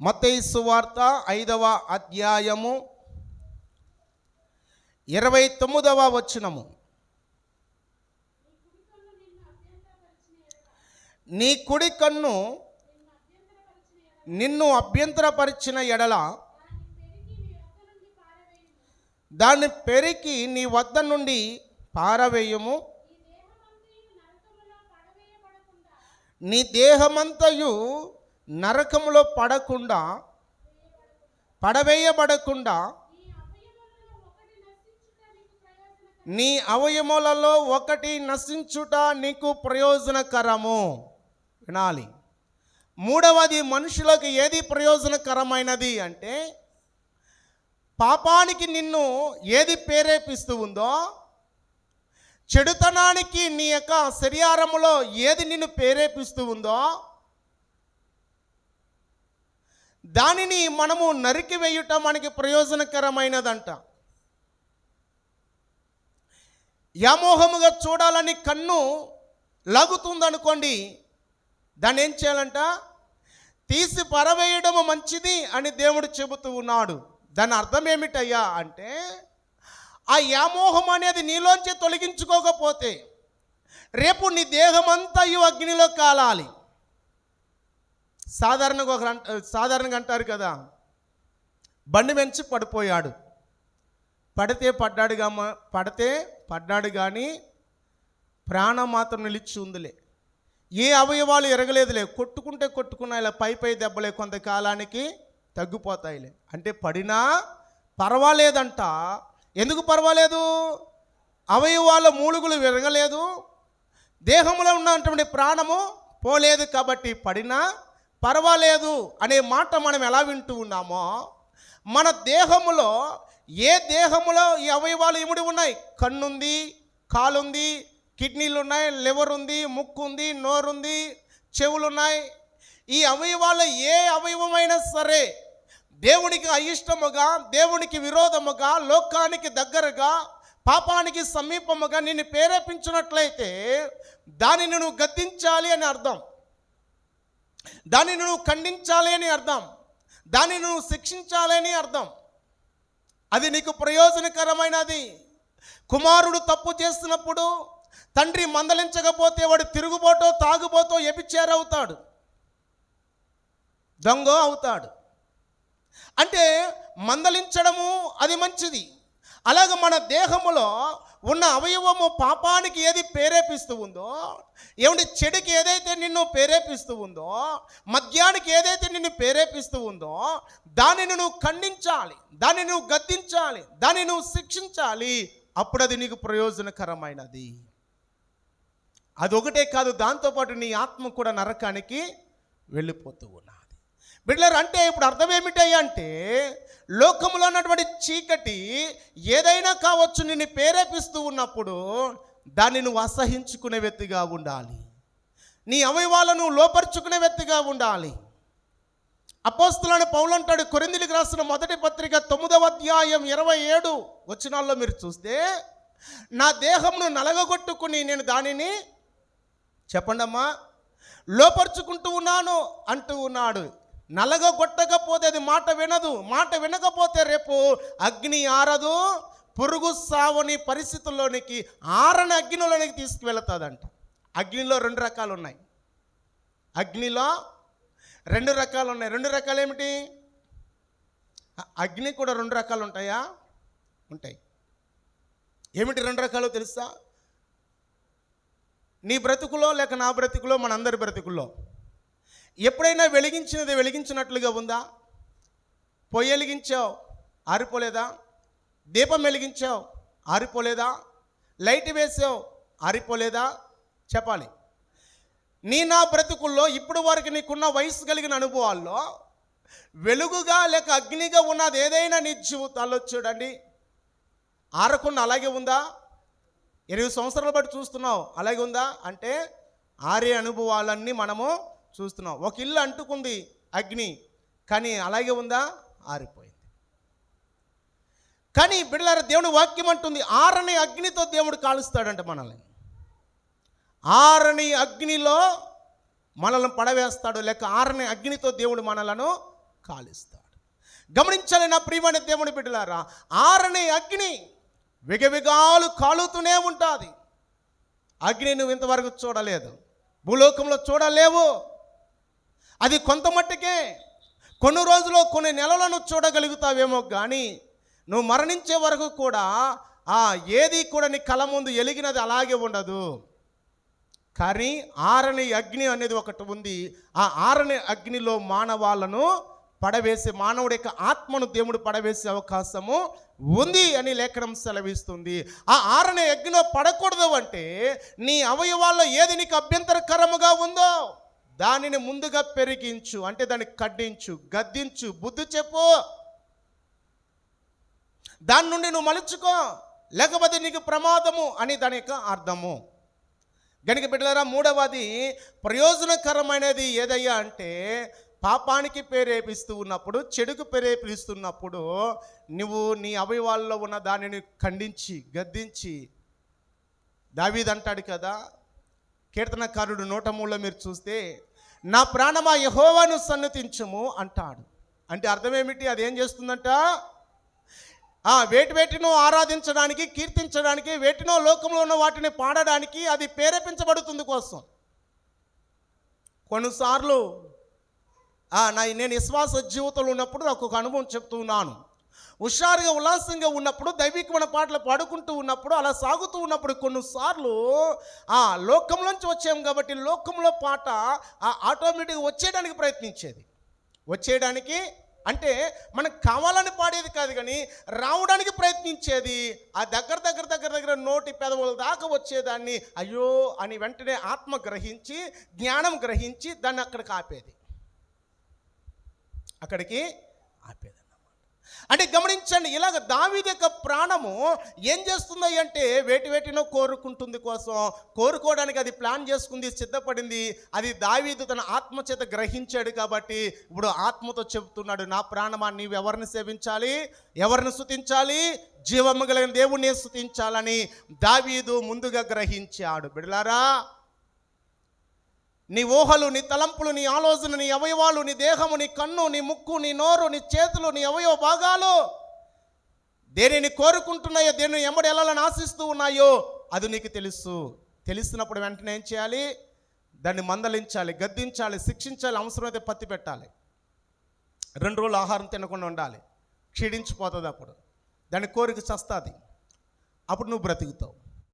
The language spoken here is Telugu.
మత్తయి సువార్త ఐదవ అధ్యాయము ఇరవై తొమ్మిదవ వచనము. నీ కుడి కన్ను నిన్ను అభ్యంతరపరిచిన ఎడల దాన్ని పెరికి నీ వద్ద నుండి పారవేయము. నీ దేహమంతయు నరకములో పడకుండా పడవేయబడకుండా నీ అవయములలో ఒకటి నశించుట నీకు ప్రయోజనకరము. వినాలి. మూడవది మనుషులకు ఏది ప్రయోజనకరమైనది అంటే పాపానికి నిన్ను ఏది ప్రేరేపిస్తూ ఉందో చెడుతనానికి నీ యొక్క శరీరములో ఏది నిన్ను ప్రేరేపిస్తూ ఉందో దానిని మనము నరికివేయుట మనకి ప్రయోజనకరమైనదంట. యామోహముగా చూడాలని కన్ను లాగుతుందనుకోండి దాన్ని ఏం చేయాలంట? తీసి పరవేయడము మంచిది అని దేవుడు చెబుతూ ఉన్నాడు. దాని అర్థం ఏమిటయ్యా అంటే ఆ యామోహం అనేది నీలోంచి తొలగించుకోకపోతే రేపు నీ దేహమంతా ఈ అగ్నిలో కాలాలి. సాధారణంగా ఒక సాధారణంగా అంటారు కదా బండి మెంచి పడిపోయాడు. పడితే పడ్డాడు గా పడితే పడ్డాడు కానీ ప్రాణం మాత్రం నిలిచి ఉందిలే. ఏ అవయవాలు ఎరగలేదులే కొట్టుకుంటే కొట్టుకున్నా ఇలా పై పై దెబ్బలే కొంతకాలానికి తగ్గిపోతాయిలే. అంటే పడినా పర్వాలేదంట. ఎందుకు పర్వాలేదు? అవయవాల మూలుగులు విరగలేదు. దేహంలో ఉన్నటువంటి ప్రాణము పోలేదు కాబట్టి పడినా పర్వాలేదు అనే మాట మనం ఎలా వింటూ ఉన్నామో మన దేహములో ఏ దేహములో ఈ అవయవాలు ఇముడి ఉన్నాయి? కన్నుంది కాలుంది కిడ్నీలు ఉన్నాయి లివర్ ఉంది ముక్కు ఉంది నోరుంది చెవులు ఉన్నాయి ఈ అవయవాలు ఏ అవయవమైనా సరే దేవునికి అయిష్టముగా దేవునికి విరోధముగా లోకానికి దగ్గరగా పాపానికి సమీపముగా నిన్ను ప్రేరేపించినట్లయితే దానిని నువ్వు గద్దించాలి అని అర్థం. దానిని నువ్వు ఖండించాలి అని అర్థం. దానిని నువ్వు శిక్షించాలి అని అర్థం. అది నీకు ప్రయోజనకరమైనది. కుమారుడు తప్పు చేస్తున్నప్పుడు తండ్రి మందలించకపోతే వాడు తిరుగుబోటో తాగుబోతో ఎపిచేరవుతాడు దొంగ అవుతాడు. అంటే మందలించడము అది మంచిది. అలాగే మన దేహములో ఉన్న అవయవము పాపానికి ఏది ప్రేరేపిస్తూ ఉందో ఏమిటి చెడుకి ఏదైతే నిన్ను ప్రేరేపిస్తూ ఉందో మద్యానికి ఏదైతే నిన్ను ప్రేరేపిస్తూ ఉందో దానిని నువ్వు ఖండించాలి దాన్ని నువ్వు గద్దించాలి దాన్ని నువ్వు శిక్షించాలి అప్పుడు అది నీకు ప్రయోజనకరమైనది. అదొకటే కాదు దాంతోపాటు నీ ఆత్మ కూడా నరకానికి వెళ్ళిపోతూ ఉన్నా బిడ్డలారు అంటే ఇప్పుడు అర్థం ఏమిటయ్యా అంటే లోకములో ఉన్నటువంటి చీకటి ఏదైనా కావచ్చు నిన్ను ప్రేరేపిస్తూ ఉన్నప్పుడు దాన్ని నువ్వు అసహించుకునే వ్యక్తిగా ఉండాలి. నీ అవయవాలను లోపరుచుకునే వ్యక్తిగా ఉండాలి. అపోస్తులను పౌలంటాడు కొరిందిలికి రాసిన మొదటి పత్రిక తొమ్మిదవ అధ్యాయం ఇరవై ఏడు వచనాల్లో మీరు చూస్తే నా దేహంను నలగగొట్టుకుని నేను దానిని చెప్పండమ్మా లోపరుచుకుంటూ ఉన్నాను అంటూ ఉన్నాడు. నలగగొట్టకపోతే అది మాట వినదు. మాట వినకపోతే రేపు అగ్ని ఆరదు. పురుగు సావని పరిస్థితుల్లోనికి ఆరని అగ్నిలోనికి తీసుకువెళతాదంట. అగ్నిలో రెండు రకాలు ఉన్నాయి అగ్నిలో రెండు రకాలు ఉన్నాయి రెండు రకాలు ఏమిటి అగ్ని కూడా రెండు రకాలు ఉంటాయా. ఉంటాయి ఏమిటి రెండు రకాలు తెలుసా? నీ బ్రతుకులో లేక నా బ్రతుకులో మనందరి బ్రతుకుల్లో ఎప్పుడైనా వెలిగించినది వెలిగించినట్లుగా ఉందా? పొయ్యి వెలిగించావు ఆరిపోలేదా? దీపం వెలిగించావు ఆరిపోలేదా? లైట్ వేసావు ఆరిపోలేదా? చెప్పాలి. నీ నా బ్రతుకుల్లో ఇప్పుడు వరకు నీకున్న వయసు కలిగిన అనుభవాల్లో వెలుగుగా లేక అగ్నిగా ఉన్నది ఏదైనా నీ జీవితాల్లో చూడండి. ఆరకుండా అలాగే ఉందా? ఇరవై సంవత్సరాల బట్టి చూస్తున్నావు అలాగే ఉందా? అంటే ఆరే అనుభవాలన్నీ మనము చూస్తున్నాం. ఒక ఇల్లు అంటుకుంది అగ్ని కానీ అలాగే ఉందా? ఆరిపోయింది. కానీ బిడ్డల దేవుని వాక్యం అంటుంది ఆరని అగ్నితో దేవుడు కాలుస్తాడంట మనల్ని. ఆరని అగ్నిలో మనల్ని పడవేస్తాడు లేక ఆరని అగ్నితో దేవుడు మనలను కాలుస్తాడు. గమనించాలి నా ప్రియమైన దేవుని బిడ్డలారా ఆరని అగ్ని విగవిగాలు కాలుతూనే ఉంటుంది. అగ్ని నువ్వు ఇంతవరకు చూడలేదు. భూలోకంలో చూడలేవు. అది కొంత మట్టుకే కొన్ని రోజులు కొన్ని నెలలను చూడగలుగుతావేమో కానీ నువ్వు మరణించే వరకు కూడా ఆ ఏది కూడా నీ కళ ముందు ఎలిగినది అలాగే ఉండదు. కానీ ఆరని అగ్ని అనేది ఒకటి ఉంది. ఆ ఆరని అగ్నిలో మానవాళ్ళను పడవేసే మానవుడి యొక్క ఆత్మను దేవుడు పడవేసే అవకాశము ఉంది అని లేఖనం సెలవిస్తుంది. ఆ ఆరని అగ్నిలో పడకూడదు అంటే నీ అవయవాల్లో ఏది నీకు అభ్యంతరకరముగా ఉందో దానిని ముందుగా పెరిగించు అంటే దాన్ని కడ్డించు గద్దించు బుద్ధి చెప్పు. దాని నుండి నువ్వు మలుచుకో లేకపోతే నీకు ప్రమాదము అని దాని యొక్క అర్థము. గనుక బిడ్డలారా మూడవది ప్రయోజనకరమైనది ఏదయ్యా అంటే పాపానికి ప్రేరేపిస్తూ ఉన్నప్పుడు చెడుకు ప్రేరేపిస్తున్నప్పుడు నువ్వు నీ అవయవాల్లో ఉన్న దానిని ఖండించి గద్దించి. దావీదంటాడు కదా కీర్తనకారుడు నూట మూడులో మీరు చూస్తే నా ప్రాణమా యహోవాను సన్నతించము అంటాడు. అంటే అర్థం ఏమిటి అది ఏం చేస్తుందంట? వేటి వేటినో ఆరాధించడానికి కీర్తించడానికి వేటినో లోకంలో ఉన్న వాటిని పాడడానికి అది ప్రేరేపించబడుతుంది కోసం. కొన్నిసార్లు నా నేను విశ్వాస జీవితంలో ఉన్నప్పుడు నాకు ఒక అనుభవం చెప్తున్నాను హుషారుగా ఉల్లాసంగా ఉన్నప్పుడు దైవికమైన పాటలు పాడుకుంటూ ఉన్నప్పుడు అలా సాగుతూ ఉన్నప్పుడు కొన్నిసార్లు ఆ లోకంలోంచి వచ్చాము కాబట్టి లోకంలో పాట ఆ ఆటోమేటిక్గా వచ్చేయడానికి ప్రయత్నించేది. వచ్చేయడానికి అంటే మనకు కావాలని పాడేది కాదు కానీ రావడానికి ప్రయత్నించేది. ఆ దగ్గర దగ్గర దగ్గర దగ్గర నోటి పెదవుల దాకా వచ్చేదాన్ని. అయ్యో అని వెంటనే ఆత్మ గ్రహించి జ్ఞానం గ్రహించి దాన్ని అక్కడికి ఆపేది. అక్కడికి ఆపేది. అంటే గమనించండి ఇలాగ దావీదు యొక్క ప్రాణము ఏం చేస్తుంది అంటే వేటి వేటినో కోరుకుంటుంది కోసం కోరుకోవడానికి అది ప్లాన్ చేసుకుంది సిద్ధపడింది. అది దావీదు తన ఆత్మ చేత గ్రహించాడు కాబట్టి ఇప్పుడు ఆత్మతో చెబుతున్నాడు నా ప్రాణమా నీవు ఎవరిని సేవించాలి? ఎవరిని స్థుతించాలి జీవము కలిగిన దేవుణ్ణి స్థుతించాలని దావీదు ముందుగా గ్రహించాడు. బిడలారా నీ ఊహలు నీ తలంపులు నీ ఆలోచన నీ అవయవాలు నీ దేహము నీ కన్ను నీ ముక్కు నీ నోరు నీ చేతులు నీ అవయవ భాగాలు దేనిని కోరుకుంటున్నాయో దేనిని ఎమ్మడి వెళ్ళాలని ఆశిస్తూ ఉన్నాయో అది నీకు తెలుసు. తెలిసినప్పుడు వెంటనే ఏం చేయాలి? దాన్ని మందలించాలి గద్దించాలి శిక్షించాలి అవసరమైతే పత్తి పెట్టాలి. రెండు రోజులు ఆహారం తినకుండా ఉండాలి. క్షీణించిపోతుంది అప్పుడు. దాని కోరిక చస్తుంది. అప్పుడు నువ్వు బ్రతుకుతావు.